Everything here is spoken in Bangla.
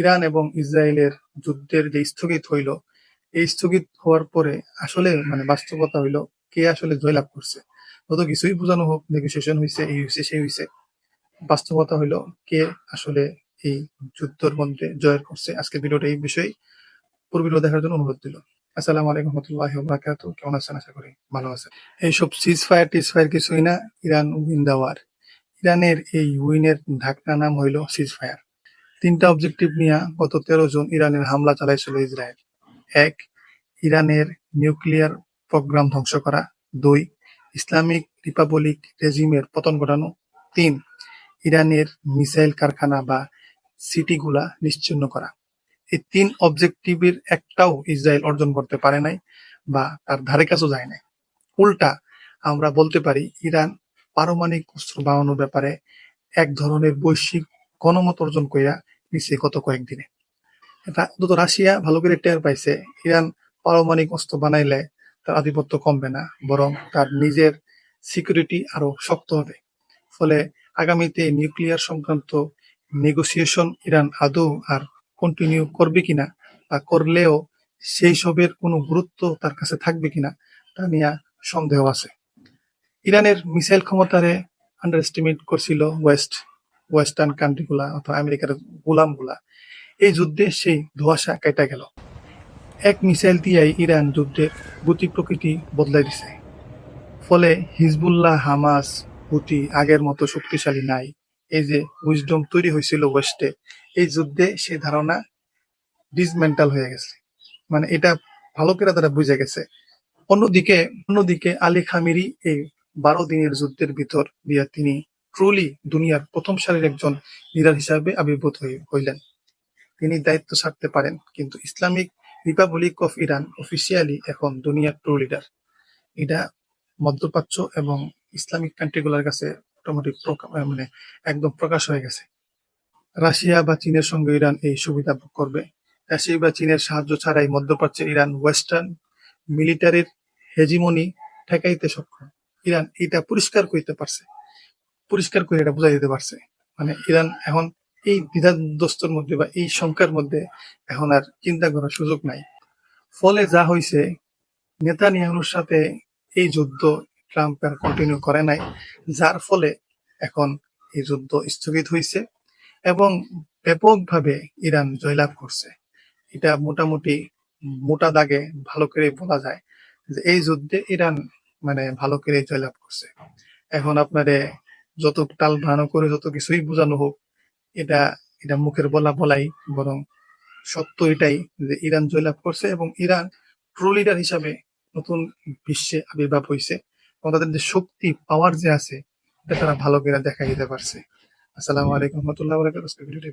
ইরান এবং ইসরায়েলের যুদ্ধের যে স্থগিত হইল, এই স্থগিত হওয়ার পরে আসলে মানে বাস্তবতা হইল কে আসলে জয়লাভ করছে। যত কিছুই বোঝানো হোক নেগোসিয়েশন হয়েছে এই হয়েছে সেই হয়েছে বাস্তবতা হইল কে আসলে এই যুদ্ধের মধ্যে জয়ের করছে। আজকের ভিডিওটা এই বিষয়ে পুরো ভিডিও দেখার জন্য অনুরোধ দিল আসসালামু আলাইকুম রহমতুল্লাহ কেমন আছেন? আশা করি ভালো আছেন। এইসব সিজ ফায়ার টিজ ফায়ার কিছুই না। ইরান উইন দা ওয়ার ইরানের এই উইনের ঢাকনা নাম হইল সিজ ফায়ার তিনটা অবজেক্টিভ নিয়ে গত তেরো জুন ইরানের হামলা চালাইছিল ইসরায়েল। এক, ইরানের নিউক্লিয়ার প্রোগ্রাম ধ্বংস করা। দুই, ইসলামিক রিপাবলিক রেজিমের পতন ঘটানো। তিন, ইরানের মিসাইল কারখানা বা সিটিগুলা নিশ্চিন্ন করা। এই তিন অবজেক্টিভের একটাও ইসরায়েল অর্জন করতে পারে নাই বা তার ধারে কাছেও যায় নাই। উল্টা আমরা বলতে পারি, ইরান পারমাণবিক অস্ত্র বানানোর ব্যাপারে এক ধরনের বৈশ্বিক গণমত অর্জন করিয়া নিছে গত কয়েকদিনে। রা- অন্তত রাশিয়া ভালো করে টের পাইছে, ইরান পারমাণবিক অস্ত্র বানাইলে তার আধিপত্য কমবে না, বরং তার নিজের সিকিউরিটি আরও শক্ত হবে। ফলে আগামীতে নিউক্লিয়ার সংক্রান্ত নেগোসিয়েশন ইরান আদৌ আর কন্টিনিউ করবে কিনা বা করলেও সেই সবের কোনো গুরুত্ব তার কাছে থাকবে কিনা, তা নিয়ে সন্দেহ আছে। ইরানের মিসাইল ক্ষমতারে আন্ডার এস্টিমেট করছিল ওয়েস্ট ওয়েস্টার্ন কান্ট্রিগুলা অথবা আমেরিকার গোলামগুলা। এই যুদ্ধে সেই ধোঁয়াশা কেটে গেল। এক মিসাইল দিয়াই ইরান যুদ্ধের গতি প্রকৃতি বদলাই দিছে। ফলে হিজবুল্লাহ, হামাস, হুতি আগের মতো শক্তিশালী নাই। এই যে উইজডম তৈরি হয়েছিল ওয়েস্টে এই যুদ্ধে সেই ধারণা ডিসমেন্টাল হয়ে গেছে। মানে এটা ভালো করে তারা বুঝে গেছে। অন্যদিকে অন্যদিকে আলী খামিরি এই বারো দিনের যুদ্ধের ভিতর দিয়া তিনি ট্রুলি দুনিয়ার প্রথম সারির একজন লিডার হিসাবে আবির্ভূত হইলেন। তিনি দায়িত্ব ছাড়তে পারেন, কিন্তু Islamic republic of Iran officially এখন দুনিয়ার ট্রু লিডার এটা মধ্যপ্রাচ্য এবং ইসলামিক কান্ট্রিগুলোর কাছে মোটামুটি মানে একদম প্রকাশ হয়ে গেছে। রাশিয়া বা চীনের সঙ্গে ইরান এই সুবিধা ভোগ করবে। রাশিয়া বা চীনের সাহায্য ছাড়াই মধ্যপ্রাচ্যে ইরান ওয়েস্টার্ন মিলিটারির হেজিমনি ঠেকাইতে সক্ষম। ইরান এটা পরিষ্কার করতে পারছে। পরিষ্কার করে এটা বোঝাই দিতে পারছে। মানে ইরান এখন এই দ্বিধাদ্বস্তর মধ্যে বা এই শঙ্কার মধ্যে এখন আর চিন্তা করার সুযোগ নাই। ফলে যা হয়েছে নেতানিয়াহুর সাথে এই যুদ্ধ ট্রাম্প আর কন্টিনিউ করে নাই, যার ফলে এখন এই যুদ্ধ স্থগিত হয়েছে এবং ব্যাপকভাবে ইরান জয়লাভ করছে। এটা মোটামুটি মোটা দাগে ভালো করে বলা যায় যে এই যুদ্ধে ইরান মানে ভালো করে জয়লাভ করছে। এখন আপনারে যত টাল ভানো করে যত কিছুই বোঝানো হোক, এটা এটা মুখের বলা বলাই, বরং সত্য এটাই যে ইরান জয়লাভ করছে এবং ইরান প্রো লিডার হিসাবে নতুন বিশ্বে আবির্ভাব হয়েছে এবং তাদের যে শক্তি পাওয়ার যে আছে, এটা তারা ভালো করে দেখা দিতে পারছে। আসসালামু আলাইকুম রহমতুল্লাহ ভিডিওটি